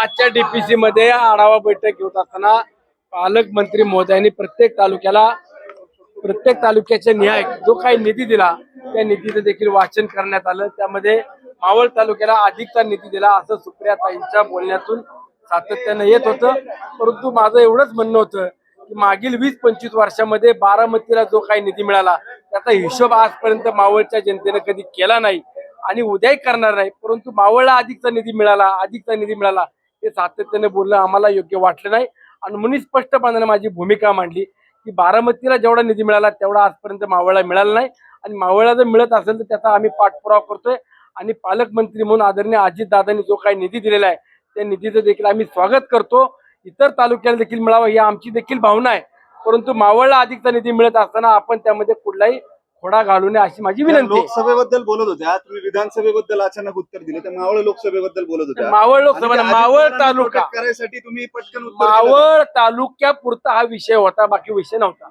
आजच्या डीपीसी मध्ये आढावा बैठक घेत असताना पालकमंत्री महोदयांनी प्रत्येक तालुक्याला प्रत्येक तालुक्याच्या न्याय जो काही निधी दिला त्या निधीचं देखील वाचन करण्यात आलं. त्यामध्ये मावळ तालुक्याला अधिकचा निधी दिला असं सुप्रियाताईंच्या बोलण्यातून सातत्यानं येत होतं. परंतु माझं एवढंच म्हणणं होतं की मागील वीस पंचवीस वर्षामध्ये बारामतीला जो काही निधी मिळाला त्याचा हिशोब आजपर्यंत मावळच्या जनतेनं कधी केला नाही आणि उद्याही करणार नाही. परंतु मावळला अधिकचा निधी मिळाला अधिकचा निधी मिळाला. ते सातत्याने बोलणं आम्हाला योग्य वाटलं नाही. आणि म्हणून स्पष्टपणाने माझी भूमिका मांडली की बारामतीला जेवढा निधी मिळाला तेवढा आजपर्यंत मावळला मिळाला नाही. आणि मावळला जर मिळत असेल तर त्याचा आम्ही पाठपुरावा करतोय. आणि पालकमंत्री म्हणून आदरणीय अजितदादांनी जो काही निधी दिलेला आहे त्या निधीचं देखील आम्ही स्वागत करतो. इतर तालुक्याला देखील मिळावं ही आमची देखील भावना आहे. परंतु मावळला अधिकचा निधी मिळत असताना आपण त्यामध्ये कुठलाही खोडा घालू नये अशी माझी विनंती आहे. लोकसभेबद्दल बोलत होत्या. तुम्ही विधानसभेबद्दल अचानक उत्तर दिले. तर मावळ लोकसभेबेबद्दल बोलत होत्या. मावळ लोकसभा आणि मावळ तालुका. करायसाठी तुम्ही पटकन उत्तर दिलं. मावळ तालुक्यापुरता हा विषय होता बाकी विषय नव्हता.